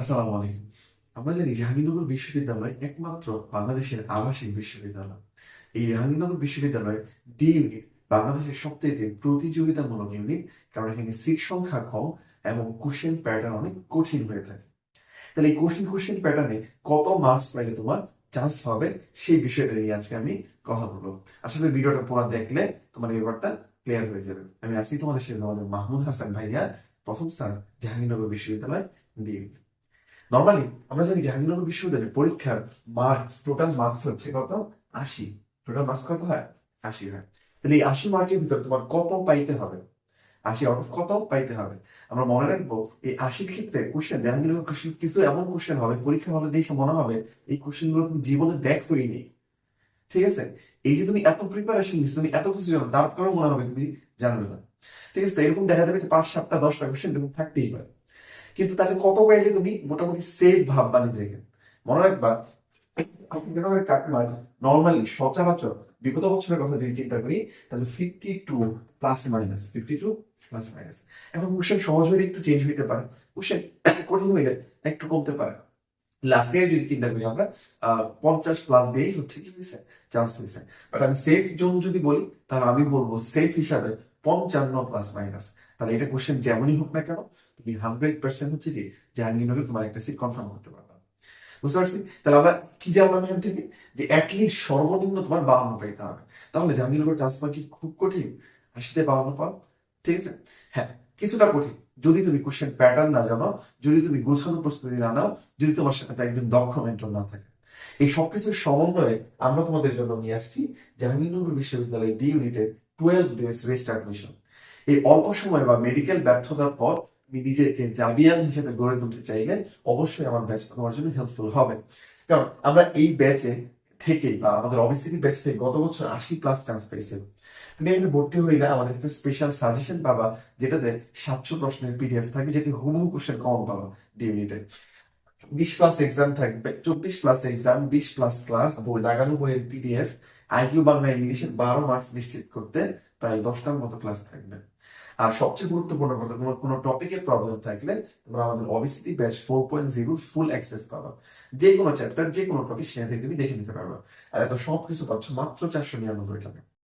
আসসালামু আলাইকুম। আমরা জানি জাহাঙ্গীরনগর বিশ্ববিদ্যালয় একমাত্র বাংলাদেশের আবাসিক বিশ্ববিদ্যালয়। এই জাহাঙ্গীরনগর বিশ্ববিদ্যালয় ডি ইউনিট বাংলাদেশের সবচেয়ে প্রতিযোগিতামূলক ইউনিট, কারণ এখানে সিট সংখ্যা কম এবং কোশ্চেন প্যাটার্ন অনেক কঠিন হয়ে থাকে। তাহলে এই কঠিন কোশ্চেন প্যাটার্নে কত মার্কস পাইলে তোমার চান্স হবে সেই বিষয়টা নিয়ে আজকে আমি কথা বলব। আসলে ভিডিওটা পুরো দেখলে তোমার ব্যাপারটা ক্লিয়ার হয়ে যাবে। আমি আছি তোমাদের সাথে মাহমুদ হাসান ভাইয়া, প্রথম স্যার জাহাঙ্গীরনগর বিশ্ববিদ্যালয় ডি ইউনিট। নর্মালি আমরা জানি জাহাঙ্গীরনগর বিশ্ববিদ্যালয়ের পরীক্ষার মার্কস টোটাল মার্কস হচ্ছে কত? আশি। টোটাল মার্কস কত হয়? আশি হয়। তাহলে এই আশি মার্কের ভিতর তোমার কত পাইতে হবে? আশি আউট অফ কত পাইতে হবে? আমরা মনে রাখব, এই আশির ক্ষেত্রে কোশ্চেন জাহাঙ্গীরনগর কোশ্চেন কিছু এমন কোশ্চেন হবে, পরীক্ষা হলে দেখে মনে হবে, এই কোশ্চেনগুলো তুমি জীবনে দেখ করিনি। ঠিক আছে? এই যে তুমি এত প্রিপারেশন নিচ্ছ তুমি এত কিছু জানো তারপরেও মনে হবে, তুমি জানবে না। ঠিক আছে? এরকম দেখা যাবে যে পাঁচ, সাতটা, দশটা কোশ্চেন তুমি থাকতেই পারে। কিন্তু তাহলে কত পাইলে তুমি মোটামুটি সেফ ভাববা নিজেকে? মনে রাখবা কাকিমার নর্মালি সচরাচর বিগত বছরের কথা যদি চিন্তা করি, তাহলে fifty two plus minus fifty two plus minus question সহজ একটু চেঞ্জ হইতে পারে। কোশ্চেন কঠিন একটু কমতে পারে। লাস্ট ইয়ার যদি চিন্তা করি আমরা পঞ্চাশ প্লাস দিয়েই হচ্ছে কি হয়েছে? চান্স হয়েছে। বাট আমি সেফ জোন যদি বলি, তাহলে আমি বলব সেফ হিসাবে পঞ্চান্ন প্লাস মাইনাস তাহলে এটা কোশ্চেন যেমনই হোক না কেন তুমি হান্ড্রেড পার্সেন্ট হচ্ছে কি? জাহাঙ্গীরনগর তোমার একটা সিট কনফার্ম করতে পারবে। বুঝতে পারছি? তাহলে আমরা কি জানলাম এখান থেকে? যে অ্যাটলিস্ট সর্বনিম্ন তোমার পাইতে হবে। তাহলে জাহাঙ্গীরনগর চান্স পাওয়া কি খুব কঠিন? পাও? ঠিক আছে? হ্যাঁ কিছুটা কঠিন। যদি তুমি কোশ্চেন প্যাটার্ন না জানো, যদি তুমি গোছানো প্রস্তুতি না নাও, যদি তোমার সাথে একজন দক্ষ মেন্টর না থাকে। এই সবকিছুর সমন্বয়ে আমরা তোমাদের জন্য নিয়ে আসছি জাহাঙ্গীরনগর বিশ্ববিদ্যালয়ের ডি ইউনিটে টুয়েলভ ডেজ রেস্টার্ট মিশন এই অল্প সময় বা মেডিকেল ব্যর্থতার পর নিজেকে জাবিয়ান হিসেবে গড়ে তুলতে চাইলে অবশ্যই আমার ব্যাচ তোমার জন্য হেল্পফুল হবে। কারণ আমরা এই ব্যাচে থেকে বা আমাদের অবিসিটি ব্যাচ থেকে গত বছর আশি প্লাস চান্স পেয়েছে তুমি এখানে ভর্তি হইলে আমাদের একটা স্পেশাল সাজেশন পাবা, যেটাতে সাতশো প্রশ্নের পিডিএফ থাকবে যেতে হুবহু কোশ্চেন কমন পাবা ডি ইউনিটে বিশ প্লাস এক্সাম থাকবে, চব্বিশ প্লাস এক্সাম বিশ প্লাস ক্লাস বই লাগানো বইয়ের পিডিএফ আইকিউ বাংলা ইংলিশের বারো মার্কস নিশ্চিত করতে প্রায় দশটার মতো ক্লাস থাকবে। আর সবচেয়ে গুরুত্বপূর্ণ কথা, তোমার কোনো টপিকে প্রবলেম থাকলে তোমরা আমাদের obesity batch four point zero full access পাবা। যে কোনো চ্যাপ্টার যে কোনো টপিক সেখান থেকে তুমি দেখে নিতে পারবে। আর এত সব কিছু পাচ্ছ মাত্র চারশো নিরানব্বই টাকা